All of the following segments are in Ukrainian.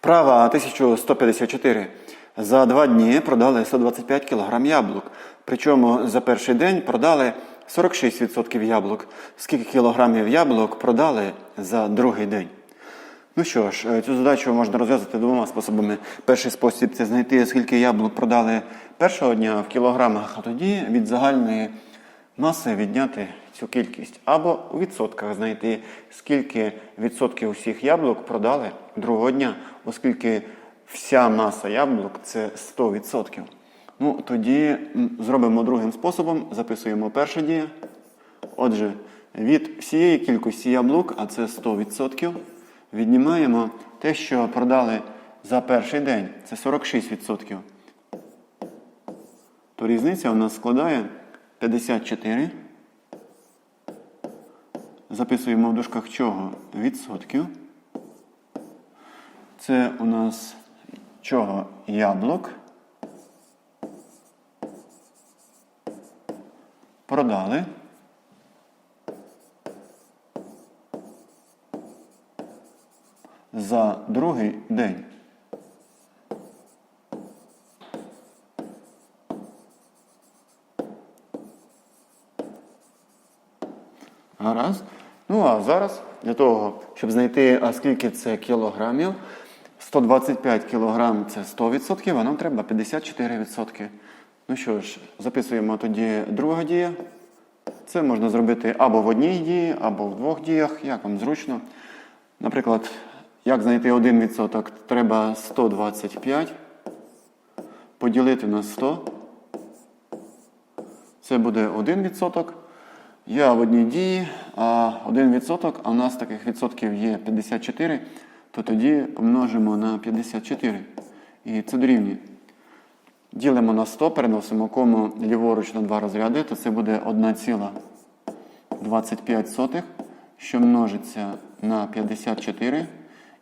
Вправа 1154. За два дні продали 125 кг яблук. Причому за перший день продали 46% яблук. Скільки кілограмів яблук продали за другий день? Ну що ж, е, цю задачу можна розв'язати двома способами. Перший спосіб це знайти, скільки яблук продали першого дня в кілограмах, а тоді від загальної маси відняти цю кількість. Або у відсотках знайти, скільки відсотків усіх яблук продали другого дня, оскільки вся маса яблук це 100%. Ну, тоді зробимо другим способом, записуємо перше дія. Отже, від всієї кількості яблук, а це 100%, віднімаємо те, що продали за перший день. Це 46%. То різниця у нас складає 54. Записуємо в дужках чого? Відсотків. Це у нас чого? Яблук. Продали. За другий день. Гаразд. Ну а зараз для того, щоб знайти, а скільки це кілограмів, 125 кілограм це 100%, а нам треба 54%. Ну що ж, записуємо тоді друга дія. Це можна зробити або в одній дії, або в двох діях, як вам зручно. Наприклад, як знайти 1%, треба 125 поділити на 100. Це буде 1%. Я в одній дії, а 1%, а в нас таких відсотків є 54, то тоді помножимо на 54. І це дорівнює. Ділимо на 100, переносимо кому ліворуч на два розряди, то це буде 1,25, що множиться на 54.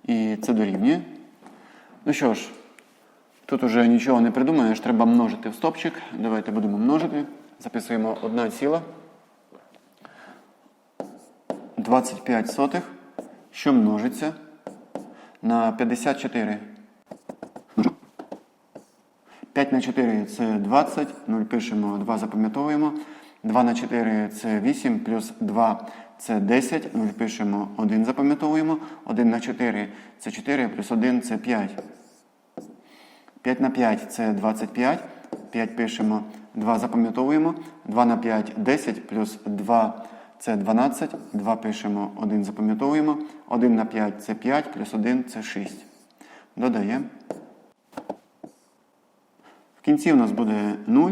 І це дорівнює. Ну що ж, тут уже нічого не придумаєш, треба множити в стопчик. Давайте будемо множити. Записуємо 1 ціла. 25 сотих, що множиться на 54. 5 на 4 це 20, 0 пишемо, 2 запам'ятовуємо. 2 на 4 це 8, плюс 2 це 10, 0 пишемо, 1 запам'ятовуємо. 1 на 4 це 4, плюс 1 це 5. 5 на 5 це 25. 5 пишемо, 2 запам'ятовуємо. 2 на 5 10, плюс 2 це 12. 2 пишемо, 1 запам'ятовуємо. 1 на 5 це 5, плюс 1 це 6. Додаємо. В кінці у нас буде 0.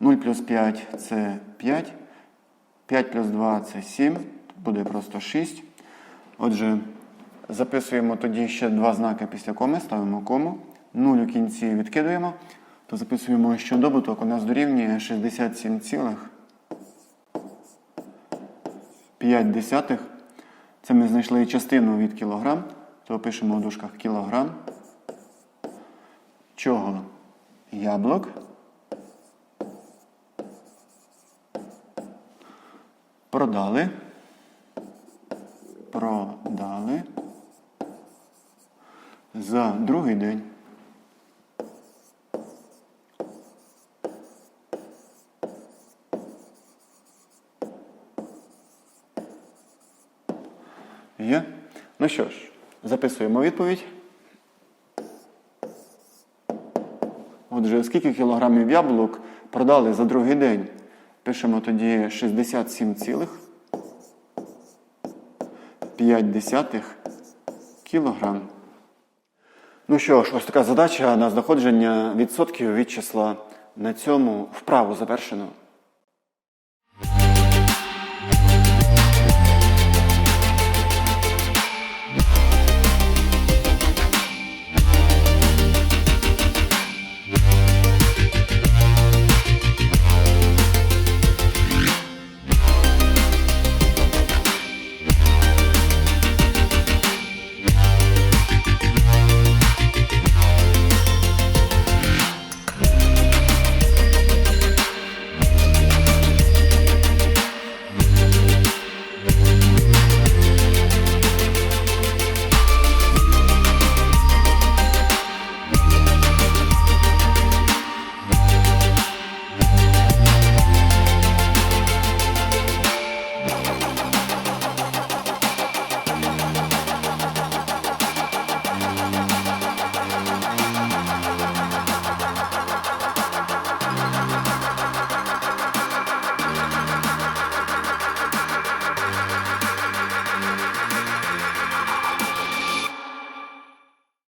0 плюс 5 це 5. 5 плюс 2 це 7. Буде просто 6. Отже, записуємо тоді ще два знаки після коми, ставимо кому. 0 у кінці відкидуємо. То записуємо, що добуток у нас дорівнює 67 цілих 5 десятих. Це ми знайшли частину від кілограм. То пишемо в дужках кілограм. Чого? Яблук. Продали. Продали. За другий день. Є? Ну що ж, записуємо відповідь. Отже, скільки кілограмів яблук продали за другий день? Пишемо тоді 67 цілих 5 десятих кілограм. Ну що ж, ось така задача на знаходження відсотків від числа. На цьому вправу завершено.